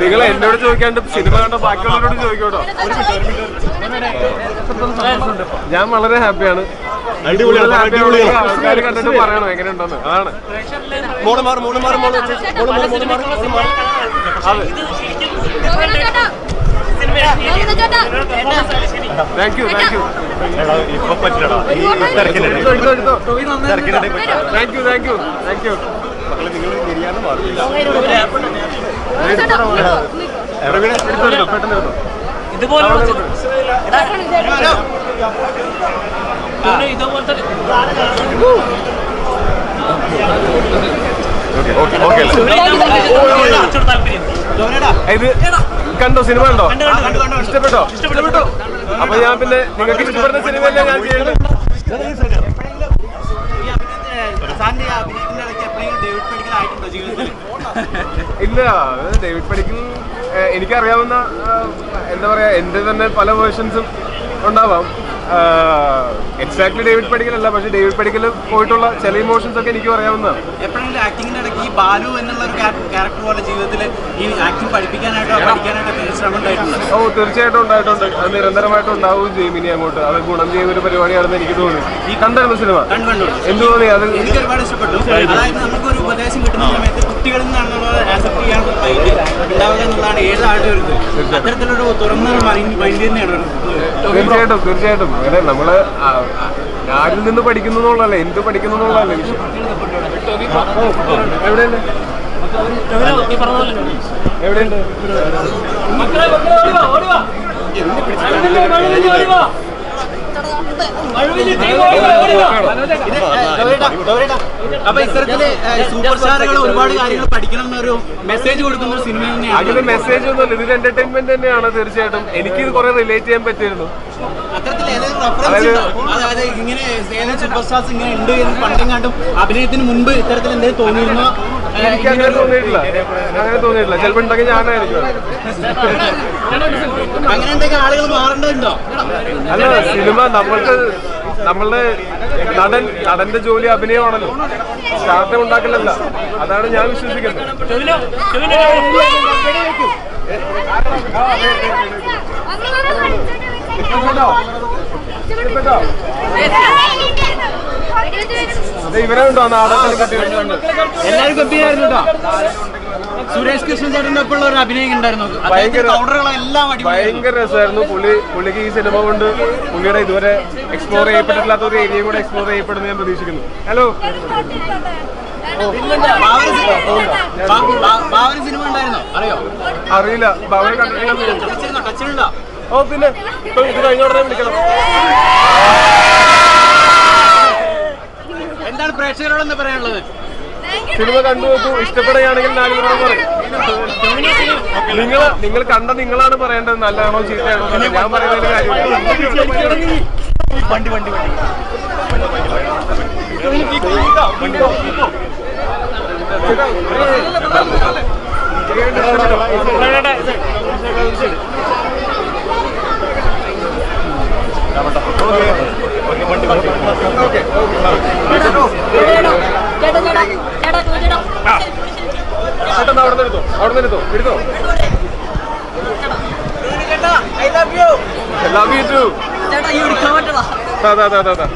നിങ്ങൾ എന്നോട് ചോദിക്കാണ്ട് സിനിമ കണ്ട ബാക്കിയുള്ളവരോട് ചോദിക്കോട്ടോ. ഞാൻ വളരെ ഹാപ്പിയാണ്. അടിപൊളിയാണ്, അടിപൊളിയാണ്. ആൾക്കാർ കണ്ടിട്ട് പറയണോ എങ്ങനെയുണ്ടെന്ന്. അതാണ്. ഇപ്പൊ താങ്ക് യു താങ്ക് യു ഇപ്പൊ പറ്റില്ലടാ. Thank you thank you thank you മക്കളെ നിങ്ങൾ ബിരിയാണി മാറില്ല ഇതുപോലെ. ഇതുപോലത്തെ ഇത് കണ്ടോ സിനിമ കണ്ടോ? ഇഷ്ടപ്പെട്ടോ? ഇഷ്ടപ്പെട്ടോ. അപ്പൊ ഞാൻ പിന്നെ നിങ്ങൾക്ക് ഇഷ്ടപ്പെടുന്ന സിനിമയല്ലേ ഞാൻ ചെയ്യുന്നത് ഇല്ല ഡേവിഡ് പടിക്കൽ എനിക്കറിയാവുന്ന എന്താ പറയാ എന്റെ തന്നെ പല വേർഷൻസും ഉണ്ടാവാം. എക്സാക്ട്ലി ഡേവിഡ് പടിക്കൽ അല്ല പക്ഷെ ഡേവിഡ് പടിക്കൽ പോയിട്ടുള്ള ചില ഇമോഷൻസ് ഒക്കെ എനിക്ക് അറിയാവുന്നതാണ് എപ്പോഴെങ്കിലും ആക്ടിങ്ങിന്റെ ഇടയ്ക്ക് ഈ ബാലു എന്നുള്ള ഒരു ക്യാരക്ടർ പോലെ ജീവിതത്തിൽ ഈ ആക്ടിങ് പഠിപ്പിക്കാനായിട്ടോ പഠിക്കാനായിട്ടോ എന്തെങ്കിലും ശ്രമം ഉണ്ടായിട്ടുണ്ട് ഓ തീർച്ചയായിട്ടും ഉണ്ടായിട്ടുണ്ട്. അത് നിരന്തരമായിട്ട് ഉണ്ടാവും ചെയ്യും ഇനി അങ്ങോട്ട്. അത് ഗുണം ചെയ്യുന്ന ഒരു പരിപാടിയാണെന്ന് എനിക്ക് തോന്നി. ഈ കണ്ടായിരുന്നു സിനിമ കണ്ടു കണ്ടു എന്ത് തോന്നി അത് എനിക്ക് ഒരുപാട് ഇഷ്ടപ്പെട്ടു അതായത് നമുക്ക് ഒരു ഉപദേശം കിട്ടുന്ന സമയത്ത് കുട്ടികളിൽ നിന്നാണുള്ളത് ആക്സെപ്റ്റ് ചെയ്യാൻ ഉണ്ടാവുക എന്നുള്ളതാണ് ഏതാളുടെ ഒരു ഇത് അത്തരത്തിലൊരു തുറന്ന മൈൻഡ് മൈൻഡ് തന്നെയാണ് തീർച്ചയായിട്ടും തീർച്ചയായിട്ടും അങ്ങനെ നമ്മൾ ആരിൽ നിന്ന് പഠിക്കുന്നു എന്നുള്ളതല്ലേ എന്ത് പഠിക്കുന്നു എന്നുള്ളതല്ലേ വിഷയം പോലെ എവിടെയുണ്ട് അപ്പൊ ഇത്തരത്തിൽ സൂപ്പർ സ്റ്റാറുകൾ ഒരുപാട് കാര്യങ്ങൾ പഠിക്കണം എന്നൊരു മെസ്സേജ് കൊടുക്കുന്ന ഒരു സിനിമ തന്നെയാണ്. അങ്ങനെ മെസ്സേജ് ഒന്നുമില്ല ഇതിൽ എന്റർടൈൻമെന്റ് തന്നെയാണ് തീർച്ചയായിട്ടും. എനിക്ക് ഇത് കുറെ റിലേറ്റ് ചെയ്യാൻ പറ്റിയിരുന്നു. അതായത് ഇങ്ങനെ സൂപ്പർ സ്റ്റാർസ് ഇങ്ങനെ ഉണ്ട് എന്ന് പണ്ടും കണ്ടും അഭിനയത്തിന് മുൻപ് ഇത്തരത്തിൽ എന്തെങ്കിലും തോന്നിയിരുന്നോ? എനിക്ക് അങ്ങനെ തോന്നിയിട്ടില്ല. അങ്ങനെ തോന്നിയിട്ടില്ല. ചിലപ്പോൾ ഉണ്ടെങ്കിൽ ഞാനായിരിക്കും. അങ്ങനെ ആളുകൾ മാറേണ്ടതുണ്ടോ? അല്ല സിനിമ നമ്മൾക്ക് നമ്മളുടെ നടൻ നടന്റെ ജോലി അഭിനയമാണല്ലോ. സ്റ്റാർട്ടം ഉണ്ടാക്കലല്ല അതാണ് ഞാൻ വിശ്വസിക്കുന്നത്. ഇവരെ ഉണ്ടോ കണ്ടിട്ടുണ്ട് എല്ലാവരും ഗംഭീരായിരുന്നു കേട്ടോ സുരേഷ് കൃഷ്ണൻ ചേട്ടന്റെ ഒരു അഭിനയം ഉണ്ടായിരുന്നു. ഭയങ്കര- രസമായിരുന്നു. പുള്ളി പുള്ളിക്ക് ഈ സിനിമ കൊണ്ട് പുള്ളിയുടെ ഇതുവരെ എക്സ്പ്ലോർ ചെയ്യപ്പെട്ടിട്ടില്ലാത്ത ഒരു ഏരിയ കൂടെ എക്സ്പ്ലോർ ചെയ്യപ്പെടുന്നു ഞാൻ പ്രതീക്ഷിക്കുന്നു. ഹലോ അറിയില്ല. ഓ പിന്നെ ഇപ്പൊ ഇത് കഴിഞ്ഞ ഉടനെ വിളിക്കണം. എന്താണ് പ്രേക്ഷകരോടെന്ന് പറയാനുള്ളത്? സിനിമ കണ്ടു നോക്കൂ. ഇഷ്ടപ്പെടുകയാണെങ്കിൽ നാലുപേരോട് പറയും. നിങ്ങൾ നിങ്ങൾ കണ്ട നിങ്ങളാണ് പറയേണ്ടത് നല്ലതാണോ ചീത്തയാണോ ഞാൻ പറയുന്നതിന് കാര്യമില്ല. വണ്ടി വണ്ടി. വണ്ടി വണ്ടി. നിന്ന് എടുത്തോ. ഐ ലവ് എടുത്തോ ലവ് യു ടു അതാ അതാ അതാ അതാ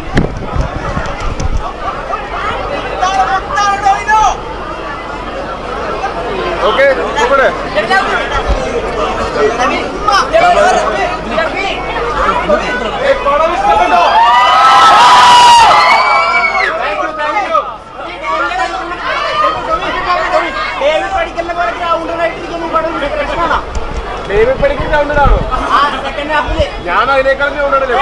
ഡേവിഡ് പടിക്കുന്ന ഗ്രൗണ്ടിലാണോ ഞാൻ അതിനേക്കാൾ ഗ്രൗണ്ടിലല്ലേ